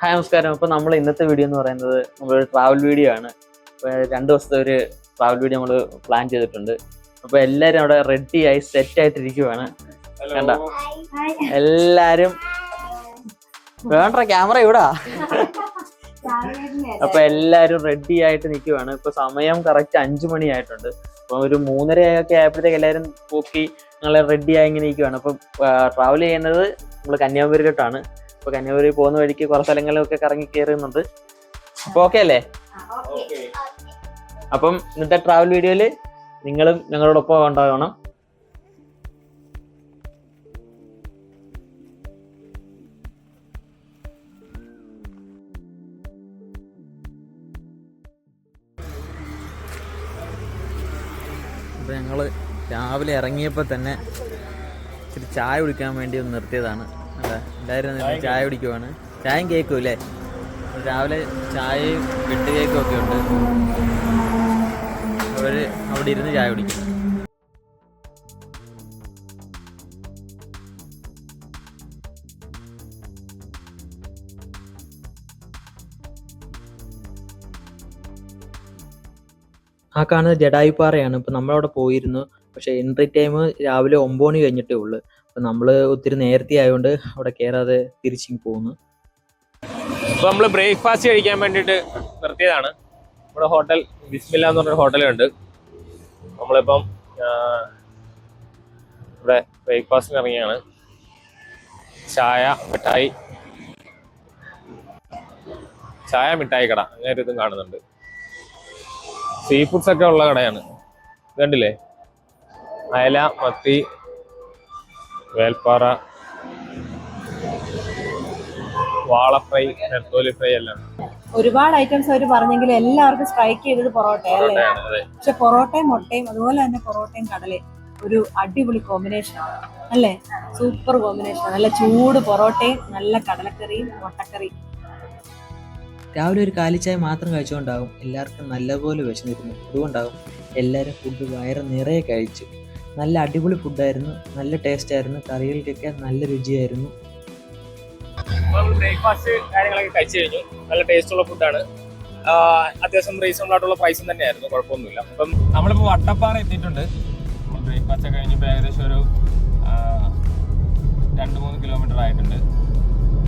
Hi നമസ്കാരം. അപ്പോൾ നമ്മൾ ഇന്നത്തെ വീഡിയോ എന്ന് പറയുന്നത് നമ്മളൊരു ട്രാവൽ വീഡിയോ ആണ്. അപ്പോൾ രണ്ട് ദിവസത്തെ ഒരു ട്രാവൽ വീഡിയോ നമ്മൾ പ്ലാൻ ചെയ്തിട്ടുണ്ട്. അപ്പോൾ എല്ലാവരും അവിടെ റെഡി ആയി സെറ്റ് ആയിട്ടിരിക്കുവാണ്. കണ്ട? എല്ലാരും വേണ്ട ക്യാമറ ഇവിടാ. അപ്പൊ എല്ലാരും റെഡി ആയിട്ട് നിൽക്കുവാണ് ഇപ്പൊ സമയം കറക്റ്റ് അഞ്ചു മണിയായിട്ടുണ്ട് അപ്പൊ ഒരു മൂന്നര ഒക്കെ ആയപ്പോഴത്തേക്ക് എല്ലാരും പോക്കി ഞങ്ങൾ റെഡി ആയി ഇങ്ങനെ നിൽക്കുവാണ് അപ്പൊ ട്രാവൽ ചെയ്യുന്നത് നമ്മൾ കന്യാകുമാരിയിലോട്ടാണ്. അപ്പൊ കന്യാകുമാരി പോകുന്ന വഴിക്ക് കുറെ സ്ഥലങ്ങളിലൊക്കെ കറങ്ങി കയറുന്നുണ്ട് അപ്പൊ ഓക്കെ അല്ലേ? അപ്പം ഇന്നത്തെ ട്രാവൽ വീഡിയോയിൽ നിങ്ങളും ഞങ്ങളോടൊപ്പം ഉണ്ടാവണം. അപ്പോൾ ഞങ്ങൾ രാവിലെ ഇറങ്ങിയപ്പോൾ തന്നെ ഇച്ചിരി ചായ കുടിക്കാൻ വേണ്ടി ഒന്ന് നിർത്തിയതാണ്. അതെ എല്ലാവരും ചായ കുടിക്കുവാണ്. ചായയും കേക്കും അല്ലേ? രാവിലെ ചായയും വെട്ട് കേക്കും ഒക്കെ ഉണ്ട്. അവർ അവിടെ ഇരുന്ന് ചായ കുടിക്കും. ആ കാണുന്നത് ജഡായുപ്പാറയാണ്. ഇപ്പം നമ്മളവിടെ പോയിരുന്നു. പക്ഷേ എൻട്രി ടൈം രാവിലെ ഒമ്പത് മണി കഴിഞ്ഞിട്ടേ ഉള്ളൂ. അപ്പം നമ്മൾ ഒത്തിരി നേരത്തെ ആയതുകൊണ്ട് അവിടെ കയറാതെ തിരിച്ചു പോകുന്നു അപ്പോൾ നമ്മൾ ബ്രേക്ക്ഫാസ്റ്റ് കഴിക്കാൻ വേണ്ടിയിട്ട് നിർത്തിയതാണ്. നമ്മുടെ ഹോട്ടൽ ബിസ്മില്ല എന്ന് പറഞ്ഞൊരു ഹോട്ടലുണ്ട്. നമ്മളിപ്പം ഇവിടെ ബ്രേക്ക്ഫാസ്റ്റിന് ഇറങ്ങിയാണ്. ചായ മിഠായി. ചായ മിഠായി കട. അങ്ങനെ ഒരു ഇതും കാണുന്നുണ്ട്. സീ ഫുഡ്സ് ഒക്കെ ഉള്ള കടയാണ്. കണ്ടില്ലേ? അയല മത്തി വേൽപ്പാറ വാള ഫ്രൈ നെത്തോലി ഫ്രൈ എല്ലാം. ഒരുപാട് ഐറ്റംസ് അവർ പറഞ്ഞെങ്കിലും എല്ലാവർക്കും സ്ട്രൈക്ക് ചെയ്തത് പൊറോട്ട അല്ലേ? പക്ഷെ പൊറോട്ടയും മുട്ടയും അതുപോലെ തന്നെ പൊറോട്ടയും കടലയും ഒരു അടിപൊളി കോമ്പിനേഷൻ ആണ്. അല്ലേ? സൂപ്പർ കോമ്പിനേഷൻ നല്ല ചൂട് പൊറോട്ടയും നല്ല കടലക്കറിയും മുട്ടക്കറിയും. രാവിലെ ഒരു കാലിച്ചായ മാത്രം കഴിച്ചുകൊണ്ടാവും എല്ലാവർക്കും നല്ലപോലെ വിശന്നിരുന്നു. അതുകൊണ്ടാകും എല്ലാവരും ഫുഡ് വയറ് നിറയെ കഴിച്ചു. നല്ല അടിപൊളി ഫുഡായിരുന്നു നല്ല ടേസ്റ്റ് ആയിരുന്നു. കറികൾക്കൊക്കെ നല്ല രുചിയായിരുന്നു. ബ്രേക്ക്ഫാസ്റ്റ് കാര്യങ്ങളൊക്കെ കഴിച്ചു കഴിഞ്ഞു. നല്ല ടേസ്റ്റ് ഉള്ള ഫുഡാണ് അത്യാവശ്യം റീസണബിൾ ആയിട്ടുള്ള പ്രൈസും തന്നെയായിരുന്നു. കുഴപ്പമൊന്നുമില്ല. അപ്പം നമ്മളിപ്പോൾ വട്ടപ്പാറ എത്തിയിട്ടുണ്ട്. ബ്രേക്ക്ഫാസ്റ്റ് ഒക്കെ കഴിഞ്ഞപ്പോൾ ഏകദേശം ഒരു രണ്ട് മൂന്ന് കിലോമീറ്റർ ആയിട്ടുണ്ട്.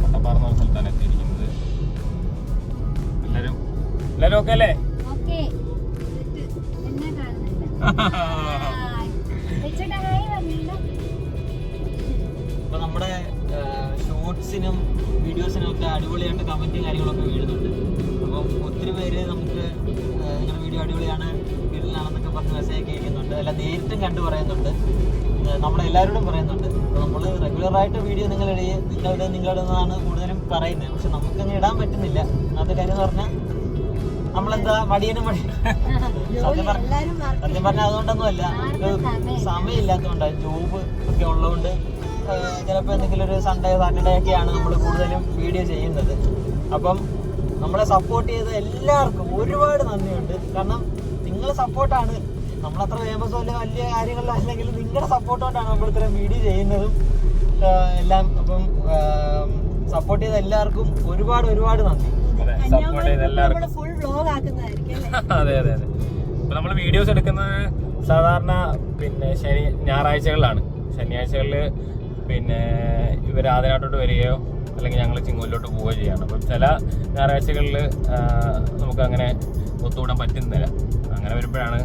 വട്ടപ്പാറ എന്ന സ്ഥലത്താണ് എത്തിയിരിക്കുന്നത്. എല്ലാവരും എല്ലാവരും ഓക്കെ അല്ലേ? അപ്പൊ നമ്മുടെ ഷോർട്സിനും വീഡിയോസിനും ഒക്കെ അടിപൊളിയായിട്ട് കമന്റും കാര്യങ്ങളൊക്കെ വീഴുന്നുണ്ട്. അപ്പം ഒത്തിരി പേര് നമുക്ക് നിങ്ങളുടെ വീഡിയോ അടിപൊളിയാണ് വീട്ടിലാണെന്നൊക്കെ പറഞ്ഞ് മെസ്സേജ് ഒക്കെ അല്ല നേരിട്ടും കണ്ടു പറയുന്നുണ്ട്. ആ, നമ്മളെ എല്ലാവരോടും പറയുന്നുണ്ട് നമ്മൾ റെഗുലറായിട്ട് വീഡിയോ നിങ്ങൾ നിങ്ങളുടെ നിങ്ങളുടെ നിന്നാണ് കൂടുതലും പറയുന്നത്. പക്ഷെ നമുക്കങ്ങ് ഇടാൻ പറ്റുന്നില്ല. ഒന്നാമത്തെ കാര്യം എന്ന് പറഞ്ഞാൽ നമ്മളെന്താ മടിയനും മടി. സത്യം പറഞ്ഞ അതുകൊണ്ടൊന്നുമല്ല. നമുക്ക് സമയമില്ലാത്തതുകൊണ്ടാണ് ജോബ് ഒക്കെ ഉള്ളതുകൊണ്ട് ചിലപ്പോൾ എന്തെങ്കിലും ഒരു സൺഡേ സാറ്റർഡേ ഒക്കെയാണ് നമ്മൾ കൂടുതലും വീഡിയോ ചെയ്യുന്നത്. അപ്പം നമ്മളെ സപ്പോർട്ട് ചെയ്ത എല്ലാവർക്കും ഒരുപാട് നന്ദിയുണ്ട്. കാരണം നിങ്ങളെ സപ്പോർട്ടാണ് നമ്മളത്ര ഫേമസ് വല്ല വലിയ കാര്യങ്ങളിലും അല്ലെങ്കിൽ നിങ്ങളുടെ സപ്പോർട്ട് കൊണ്ടാണ് നമ്മൾ ഇത്രയും വീഡിയോ ചെയ്യുന്നതും എല്ലാം. അപ്പം സപ്പോർട്ട് ചെയ്ത എല്ലാവർക്കും ഒരുപാട് ഒരുപാട് നന്ദി. സപ്പോർട്ട് ചെയ്ത് എല്ലാവർക്കും. ഫുൾ വ്ലോഗ് ആക്കുന്നതായിരിക്കും അതെ അതെ അതെ. അപ്പൊ നമ്മൾ വീഡിയോസ് എടുക്കുന്നത് സാധാരണ പിന്നെ ശനി ഞായറാഴ്ചകളിലാണ്. ശനിയാഴ്ചകളിൽ പിന്നെ ഇവർ ആദ്യനാട്ടോട്ട് വരികയോ അല്ലെങ്കിൽ ഞങ്ങൾ ചിങ്ങൂരിലോട്ട് പോവുകയോ ചെയ്യാണ്. അപ്പം ചില ഞായറാഴ്ചകളിൽ നമുക്ക് അങ്ങനെ ഒത്തുകൂടാൻ പറ്റുന്നില്ല. അങ്ങനെ വരുമ്പോഴാണ്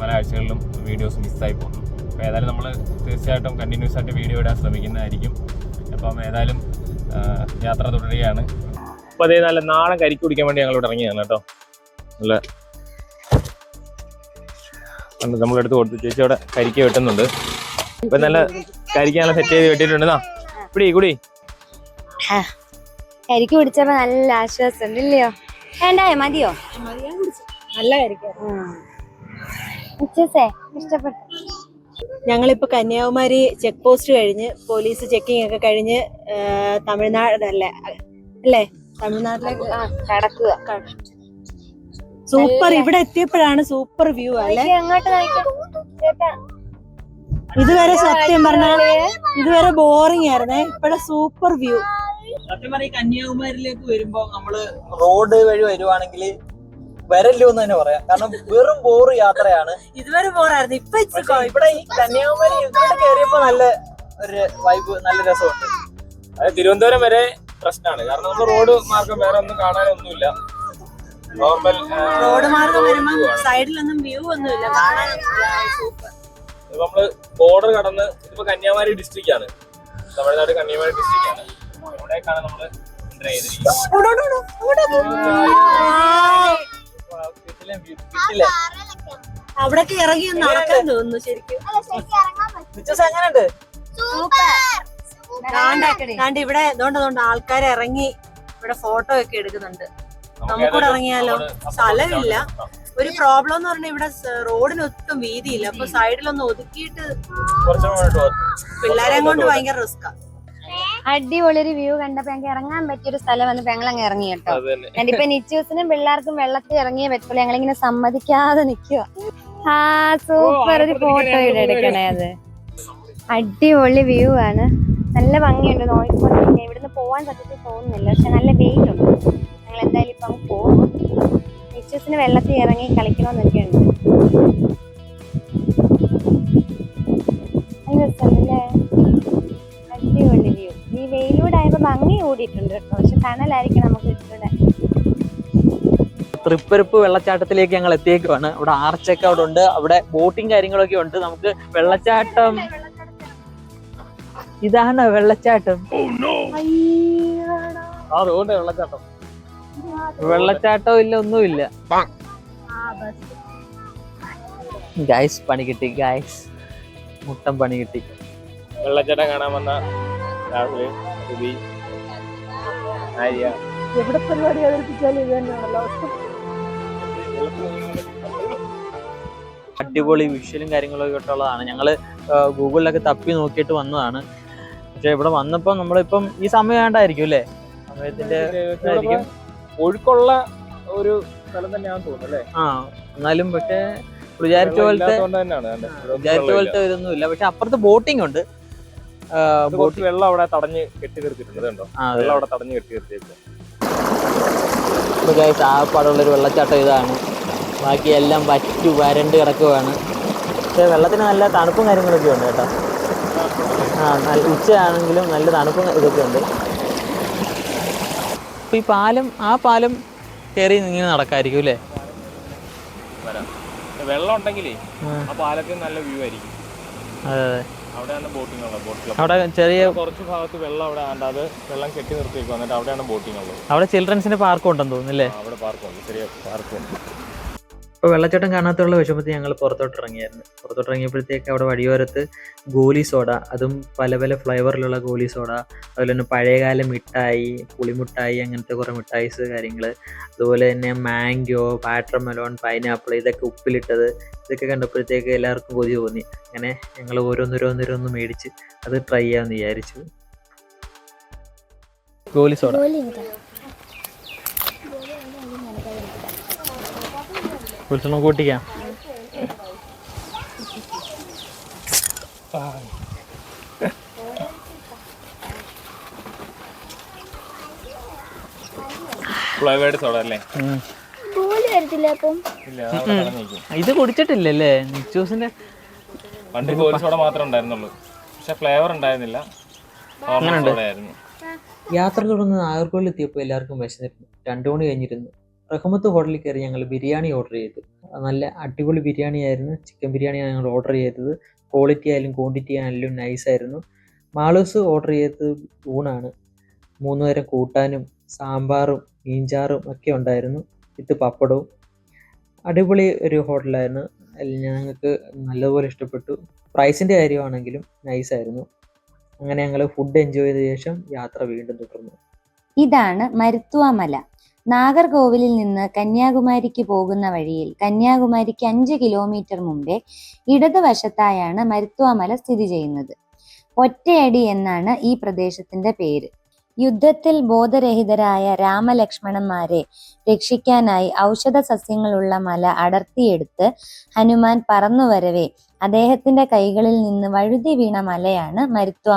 പല ആഴ്ചകളിലും വീഡിയോസ് മിസ്സായി പോകുന്നത്. അപ്പോൾ ഏതായാലും നമ്മൾ തീർച്ചയായിട്ടും കണ്ടിന്യൂസ് ആയിട്ട് വീഡിയോ ഇടാൻ ശ്രമിക്കുന്നതായിരിക്കും. അപ്പം ഏതായാലും യാത്ര തുടരുകയാണ്. അപ്പോൾ അതേ നല്ല നാളെ കരിക്ക് കുടിക്കാൻ വേണ്ടി ഞങ്ങൾ ഇവിടെ ഇറങ്ങിയാണ് കേട്ടോ. നല്ല പണ്ട് നമ്മളെടുത്ത് കൊടുത്തു. ചേച്ചി അവിടെ കരിക്ക് വെട്ടുന്നുണ്ട്. ഇപ്പൊ നല്ല കരിക്കാനുള്ള സെറ്റ് ചെയ്ത് വെട്ടിട്ടുണ്ട് നാ കുടി കുടി. കരിക്ക് പിടിച്ചപ്പോ നല്ല ആശ്വാസം ഇല്ലയോ? വേണ്ടായോ മതിയോ? നല്ല ഇഷ്ടപ്പെട്ടു. ഞങ്ങളിപ്പോ കന്യാകുമാരി ചെക്ക് പോസ്റ്റ് കഴിഞ്ഞ് പോലീസ് ചെക്കിംഗ് ഒക്കെ കഴിഞ്ഞ് തമിഴ്നാട് അല്ലേ? അല്ലേ? തമിഴ്നാട്ടിലേക്ക് കടക്കുക. സൂപ്പർ. ഇവിടെ എത്തിയപ്പോഴാണ് സൂപ്പർ വ്യൂ അല്ലേ? ഇതുവരെ സത്യം പറഞ്ഞാൽ ഇതുവരെ ബോറിംഗ് ആയിരുന്നേ. ഇപ്പഴ സൂപ്പർ വ്യൂ. സത്യം പറഞ്ഞ കന്യാകുമാരിലേക്ക് കന്യാകുമാരിയിലേക്ക് വരുമ്പോ നമ്മൾ റോഡ് വഴി വരുവാണെങ്കിൽ വരല്ലോ എന്ന് തന്നെ പറയാം. കാരണം വെറും ബോറ് യാത്രയാണ്. ഇതുവരെ ബോറായിരുന്നു ഇപ്പൊ ഇവിടെ ഈ കന്യാകുമാരി ഇവിടെ കയറിയപ്പോ നല്ല ഒരു വൈബ് നല്ല രസമുണ്ട്. അത് തിരുവനന്തപുരം വരെ പ്രശ്നമാണ് കാരണം നമ്മൾ റോഡ് മാർഗം വേറെ ഒന്നും കാണാനൊന്നുമില്ല. നോർമൽ റോഡ് മാർഗം വരുമ്പോൾ സൈഡിലൊന്നും വ്യൂ ഒന്നുമില്ല. കാണാൻ സൂപ്പർ നമ്മൾ ബോർഡർ കടന്ന് ഇതിപ്പോ കന്യാകുമാരി ഡിസ്ട്രിക്റ്റ് ആണ്. തമിഴ്നാട് കന്യാകുമാരി ഡിസ്ട്രിക്റ്റ് ആണ്. അവിടേക്കാണ് നമ്മൾ അവിടൊക്കെ ഇറങ്ങി നടക്കാൻ തോന്നുന്നു ശരിക്കും. എങ്ങനെയുണ്ട്? കാണ്ട് ഇവിടെ ഇതുകൊണ്ട് അതുകൊണ്ട് ആൾക്കാർ ഇറങ്ങി ഇവിടെ ഫോട്ടോ ഒക്കെ എടുക്കുന്നുണ്ട്. നമുക്കൂടെ ഇറങ്ങിയാലോ? സ്ഥലമില്ല. ഒരു പ്രോബ്ലം എന്ന് പറഞ്ഞാൽ ഇവിടെ റോഡിന് ഒട്ടും വീതിയില്ല. അപ്പൊ സൈഡിലൊന്ന് ഒതുക്കിയിട്ട് പിള്ളേരെ കൊണ്ട് ഭയങ്കര റിസ്ക്കാ അടിപൊളി ഒരു വ്യൂ കണ്ടപ്പോ ഞങ്ങൾക്ക് ഇറങ്ങാൻ പറ്റിയൊരു സ്ഥലം വന്നപ്പോ ഞങ്ങൾ അങ്ങ് ഇറങ്ങി കേട്ടോ. എന്നിട്ടിപ്പൊ നിച്ചൂസിനും പിള്ളേർക്കും വെള്ളത്തിൽ ഇറങ്ങിയേ പറ്റുള്ളൂ. ഞങ്ങളിങ്ങനെ സമ്മതിക്കാതെ നിക്കുക ആ സൂപ്പർ ഒരു ഫോട്ടോ ഇവിടെ എടുക്കണേ അത്. അടിപൊളി വ്യൂ ആണ്. നല്ല ഭംഗിയുണ്ട്. നോക്കിക്കൊണ്ടിരിക്കുക ഇവിടുന്ന് പോവാൻ സത്യത്തിൽ തോന്നുന്നില്ല. പക്ഷെ നല്ല വെയിലുണ്ട് ഞങ്ങൾ എന്തായാലും ഇപ്പം പോകും. മിസ്റ്റേഴ്സിന് വെള്ളത്തിൽ ഇറങ്ങി കളിക്കണമെന്നൊക്കെ ഉണ്ട് തൃപ്പരപ്പ് വെള്ളച്ചാട്ടത്തിലേക്ക് ഞങ്ങൾ എത്തിയേക്കുവാണ്. അവിടെ ആർച്ചൊക്കെ അവിടെ ഉണ്ട്. അവിടെ ബോട്ടിങ് കാര്യങ്ങളൊക്കെ ഉണ്ട്. നമുക്ക് വെള്ളച്ചാട്ടം ഇതാണ് വെള്ളച്ചാട്ടം? അതുകൊണ്ട് റോഡ് വെള്ളച്ചാട്ടം വെള്ളച്ചാട്ടം ഇല്ല ഒന്നുമില്ല. ഗായ്സ് പണി കിട്ടി ഗായ്സ് മുട്ടം പണി കിട്ടി. വെള്ളച്ചാട്ടം കാണാൻ വന്ന രാഹുൽ സുബി ആര്യ. എവിടെ പരിപാടി അവതരിപ്പിച്ചാലും ഇത് തന്നെയാണല്ലോ അടിപൊളി വിഷ്വലും കാര്യങ്ങളൊക്കെ ഇട്ടുള്ളതാണ്. ഞങ്ങൾ ആ, ഗൂഗിളിലൊക്കെ തപ്പി നോക്കിയിട്ട് വന്നതാണ്. പക്ഷെ ഇവിടെ വന്നപ്പോൾ നമ്മളിപ്പം ഈ സമയം വേണ്ടായിരിക്കും അല്ലേ? സമയത്തിന്റെ ഇതായിരിക്കും. ഒഴുക്കുള്ള ഒരു സ്ഥലം തന്നെയാണെന്ന് തോന്നുന്നു അല്ലേ? ആ എന്നാലും പക്ഷെ വിചാരിച്ച പോലത്തെ തന്നെയാണ്. വിചാരിച്ച പോലത്തെ ഇതൊന്നുമില്ല. പക്ഷെ അപ്പുറത്ത് ബോട്ടിംഗ് ഉണ്ട്. ബോട്ട് വെള്ളം അവിടെ തടഞ്ഞ് കെട്ടി നിർത്തിയിട്ടുണ്ട് കണ്ടോ. വെള്ളം അവിടെ തടഞ്ഞ് കെട്ടി ഒരു വെള്ളച്ചാട്ടം ഇതാണ്. ബാക്കി എല്ലാം വറ്റു വരണ്ട് കിടക്കുവാണ്. പക്ഷേ വെള്ളത്തിന് നല്ല തണുപ്പും കാര്യങ്ങളൊക്കെ ഉണ്ട് കേട്ടോ. ഉച്ചയാണെങ്കിലും നല്ല തണുപ്പും ഇതൊക്കെ ഉണ്ട് അപ്പം ഈ പാലം ആ പാലം കയറി ഇങ്ങനെ നടക്കായിരിക്കും അല്ലേ? വരാം. വെള്ളം ഉണ്ടെങ്കിലേ ആ. പാലത്തിൽ നല്ല വ്യൂ ആയിരിക്കും. അതെ അതെ. അവിടെ ചെറിയ കുറച്ച് ഭാഗത്ത് വെള്ളം അവിടെ ആണ്ട് അത് വെള്ളം കെട്ടി നിർത്തിയിരിക്കും എന്നിട്ട് അവിടെയാണ് ബോട്ടിംഗ് ഉള്ളത്. അവിടെ ചിൽഡ്രൻസിന്റെ പാർക്കും ഉണ്ടെന്ന് തോന്നുന്നില്ലേ അവിടെ പാർക്കുണ്ട് ചെറിയ പാർക്കുണ്ട് ഇപ്പോൾ വെള്ളച്ചാട്ടം കാണാത്തുള്ള വിഷമത്തിൽ ഞങ്ങൾ പുറത്തോട്ട് ഇറങ്ങിയായിരുന്നു. പുറത്തോട്ട് ഇറങ്ങിയപ്പോഴത്തേക്ക് അവിടെ വഴിയോരത്ത് ഗോലി സോഡ അതും പല പല ഫ്ലേവറിലുള്ള ഗോലി സോഡ അതുപോലെ തന്നെ പഴയകാല മിഠായി പുളിമിഠായി അങ്ങനത്തെ കുറേ മിഠായിസ് കാര്യങ്ങൾ അതുപോലെ തന്നെ മാംഗോ വാട്ടർ മെലോൺ പൈനാപ്പിൾ ഇതൊക്കെ ഉപ്പിലിട്ടത് ഇതൊക്കെ കണ്ടപ്പോഴത്തേക്ക് എല്ലാവർക്കും കൊതി തോന്നി. അങ്ങനെ ഞങ്ങൾ ഓരോന്നോരോന്നോരോന്ന് മേടിച്ച് അത് ട്രൈ ചെയ്യാമെന്ന് വിചാരിച്ചു. ഗോലി സോഡ. ഉത്സവം കൂട്ടിക്കാം. ഫ്ലവേഡ് സോഡ അല്ലേ? ഇത് കുടിച്ചിട്ടില്ലല്ലേ? ജ്യൂസിന്റെ പണ്ട് സോഡ മാത്രമേ ഉണ്ടായിരുന്നുള്ളൂ. പക്ഷെ ഫ്ലേവർ ഉണ്ടായിരുന്നില്ല. യാത്ര തുടർന്ന് നാഗർകോവിൽ എത്തിയപ്പോൾ എല്ലാവർക്കും വിശന്നിരുന്നു. രണ്ടു മണി കഴിഞ്ഞിരുന്നു. റഹ്മത്ത് ഹോട്ടലിൽ കയറി ഞങ്ങൾ ബിരിയാണി ഓർഡർ ചെയ്തു. നല്ല അടിപൊളി ബിരിയാണി ആയിരുന്നു. ചിക്കൻ ബിരിയാണിയാണ് ഞങ്ങൾ ഓർഡർ ചെയ്തത്. ക്വാളിറ്റി ആയാലും ക്വാണ്ടിറ്റി ആയാലും നൈസ് ആയിരുന്നു. മാളൂസ് ഓർഡർ ചെയ്തത് ഊണാണ്. മൂന്ന് നേരം കൂട്ടാനും സാമ്പാറും മീൻചാറും ഒക്കെ ഉണ്ടായിരുന്നു. വിത്ത് പപ്പടവും. അടിപൊളി ഒരു ഹോട്ടലായിരുന്നു ഞങ്ങൾക്ക് നല്ലതുപോലെ ഇഷ്ടപ്പെട്ടു. പ്രൈസിന്റെ കാര്യമാണെങ്കിലും നൈസ് ആയിരുന്നു. അങ്ങനെ ഞങ്ങൾ ഫുഡ് എൻജോയ് ചെയ്ത ശേഷം യാത്ര വീണ്ടും തുടർന്നു. ഇതാണ് മരുത്തുവ മല നാഗർകോവിലിൽ നിന്ന് കന്യാകുമാരിക്ക് പോകുന്ന വഴിയിൽ കന്യാകുമാരിക്ക് അഞ്ച് കിലോമീറ്റർ മുമ്പേ ഇടതുവശത്തായാണ് മരുത്വാമല മല സ്ഥിതി ചെയ്യുന്നത്. ഒറ്റയടി എന്നാണ് ഈ പ്രദേശത്തിന്റെ പേര്. യുദ്ധത്തിൽ ബോധരഹിതരായ രാമലക്ഷ്മണന്മാരെ രക്ഷിക്കാനായി ഔഷധ സസ്യങ്ങളുള്ള മല അടർത്തിയെടുത്ത് ഹനുമാൻ പറന്നു വരവേ അദ്ദേഹത്തിന്റെ കൈകളിൽ നിന്ന് വഴുതി വീണ മലയാണ് മരുത്വ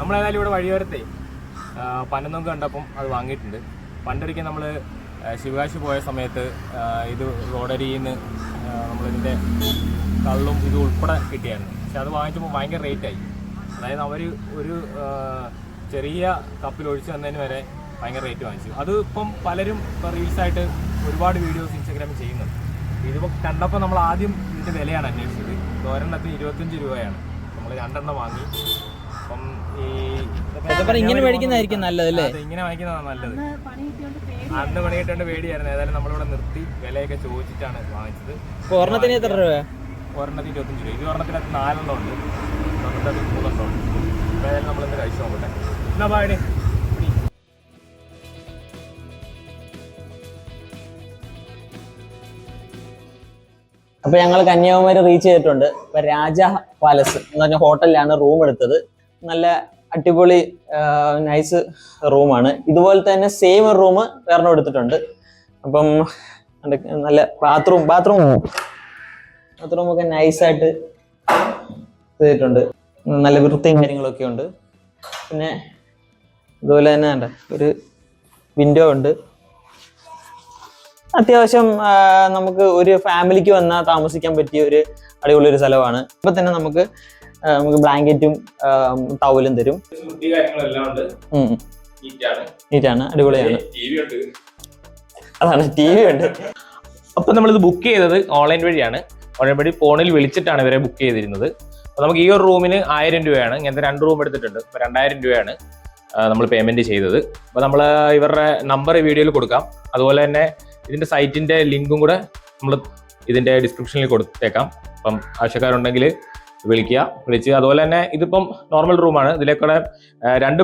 നമ്മളേതായാലും ഇവിടെ വഴിയോരത്തെ ആ, പനന്നൊക്കെ കണ്ടപ്പം അത് വാങ്ങിയിട്ടുണ്ട്. പണ്ടൊരിക്കൽ നമ്മൾ ശിവകാശി പോയ സമയത്ത് ഇത് റോഡരിയിൽ നിന്ന് നമ്മളിതിന്റെ കള്ളും ഇത് ഉൾപ്പെടെ കിട്ടിയായിരുന്നു. പക്ഷെ അത് വാങ്ങിച്ചപ്പോൾ ഭയങ്കര റേറ്റായി. അതായത് അവർ ഒരു ചെറിയ കപ്പിൽ ഒഴിച്ചു തന്നതിന് വരെ ഭയങ്കര റേറ്റ് വാങ്ങിച്ചു. അത് ഇപ്പം പലരും ഇപ്പോൾ റീൽസായിട്ട് ഒരുപാട് വീഡിയോസ് ഇൻസ്റ്റാഗ്രാമിൽ ചെയ്യുന്നുണ്ട്. ഇതിപ്പോൾ കണ്ടപ്പോൾ നമ്മൾ ആദ്യം ഇതിന്റെ വിലയാണ് അന്വേഷിച്ചത്. ഒരെണ്ണത്തിന് ഇരുപത്തഞ്ച് രൂപയാണ്. നമ്മൾ രണ്ടെണ്ണം വാങ്ങി. അപ്പം ഈ ഇങ്ങനെ മേടിക്കുന്നതായിരിക്കും നല്ലതല്ലേ? അതെ, ഇങ്ങനെ വാങ്ങിക്കുന്നതാണ് നല്ലത്. അന്ന് പണി കിട്ടേണ്ട പേടിയായിരുന്നു. ഏതായാലും നമ്മളിവിടെ നിർത്തി വിലയൊക്കെ ചോദിച്ചിട്ടാണ് വാങ്ങിച്ചത്. ഒരെണ്ണത്തിന് എത്ര രൂപ ഒരെണ്ണത്തിന് ഇരുപത്തഞ്ച് രൂപ. ഇത് ഒരെണ്ണത്തിനകത്ത് നാലെണ്ണം ഉണ്ട് ഒരെണ്ണത്തിനകത്ത് മൂന്നെണ്ണം ഉണ്ട് അപ്പോൾ ഏതായാലും നമ്മളിന്ന് കഴിച്ചു നോക്കട്ടെ. എന്നാ പാടി അപ്പൊ ഞങ്ങൾ കന്യാകുമാരി റീച്ച് ചെയ്തിട്ടുണ്ട്. ഇപ്പൊ രാജ പാലസ് എന്ന് പറഞ്ഞ ഹോട്ടലിലാണ് റൂം എടുത്തത്. നല്ല അടിപൊളി നൈസ് റൂമാണ് ഇതുപോലെ തന്നെ സെയിം റൂം വേറെ എടുത്തിട്ടുണ്ട്. അപ്പം നല്ല ബാത്റൂം ബാത്റൂം ബാത്റൂം ഒക്കെ നൈസായിട്ട് ചെയ്തിട്ടുണ്ട്. നല്ല വൃത്തിയും കാര്യങ്ങളൊക്കെ ഉണ്ട്. പിന്നെ ഇതുപോലെ തന്നെ ഉണ്ട് ഒരു വിൻഡോ ഉണ്ട്. അത്യാവശ്യം നമുക്ക് ഒരു ഫാമിലിക്ക് വന്നാൽ താമസിക്കാൻ പറ്റിയ ഒരു അടിപൊളി ഒരു സ്ഥലമാണ്. ഇപ്പം തന്നെ നമുക്ക് നമുക്ക് ബ്ലാങ്കറ്റും ടവലും തരും. വൃത്തി കാര്യങ്ങളെല്ലാം ഉണ്ട്. നീറ്റാണ്. അടിപൊളിയാണ്. അതാണ് ടി വി ഉണ്ട്. അപ്പോൾ നമ്മളിത് ബുക്ക് ചെയ്തത് ഓൺലൈൻ വഴിയാണ്. ഓൺലൈൻ വഴി ഫോണിൽ വിളിച്ചിട്ടാണ് ഇവരെ ബുക്ക് ചെയ്തിരുന്നത്. അപ്പോൾ നമുക്ക് ഈ ഒരു റൂമിന് ആയിരം രൂപയാണ്. ഇങ്ങനത്തെ രണ്ട് റൂം എടുത്തിട്ടുണ്ട്. അപ്പോൾ രണ്ടായിരം രൂപയാണ് നമ്മൾ പേയ്മെന്റ് ചെയ്തത്. അപ്പോൾ നമ്മൾ ഇവരുടെ നമ്പർ വീഡിയോയിൽ കൊടുക്കാം. അതുപോലെ തന്നെ ഇതിന്റെ സൈറ്റിന്റെ ലിങ്കും കൂടെ നമ്മൾ ഇതിന്റെ ഡിസ്ക്രിപ്ഷനിൽ കൊടുത്തേക്കാം. അപ്പം ആവശ്യക്കാരുണ്ടെങ്കിൽ വിളിക്കുക. വിളിച്ച് അതുപോലെ തന്നെ ഇതിപ്പം നോർമൽ റൂമാണ് ഇതിലേക്കൂടെ രണ്ട്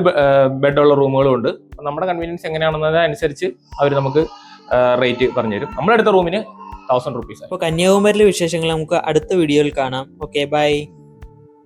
ബെഡുള്ള റൂമുകളും ഉണ്ട്. അപ്പം നമ്മുടെ കൺവീനിയൻസ് എങ്ങനെയാണെന്നതിനനുസരിച്ച് അവർ നമുക്ക് റേറ്റ് പറഞ്ഞു തരും നമ്മളെടുത്ത റൂമിന് തൗസൻഡ് റുപ്പീസ് അപ്പോൾ കന്യാകുമാരിയിലെ വിശേഷങ്ങൾ നമുക്ക് അടുത്ത വീഡിയോയിൽ കാണാം. Okay bye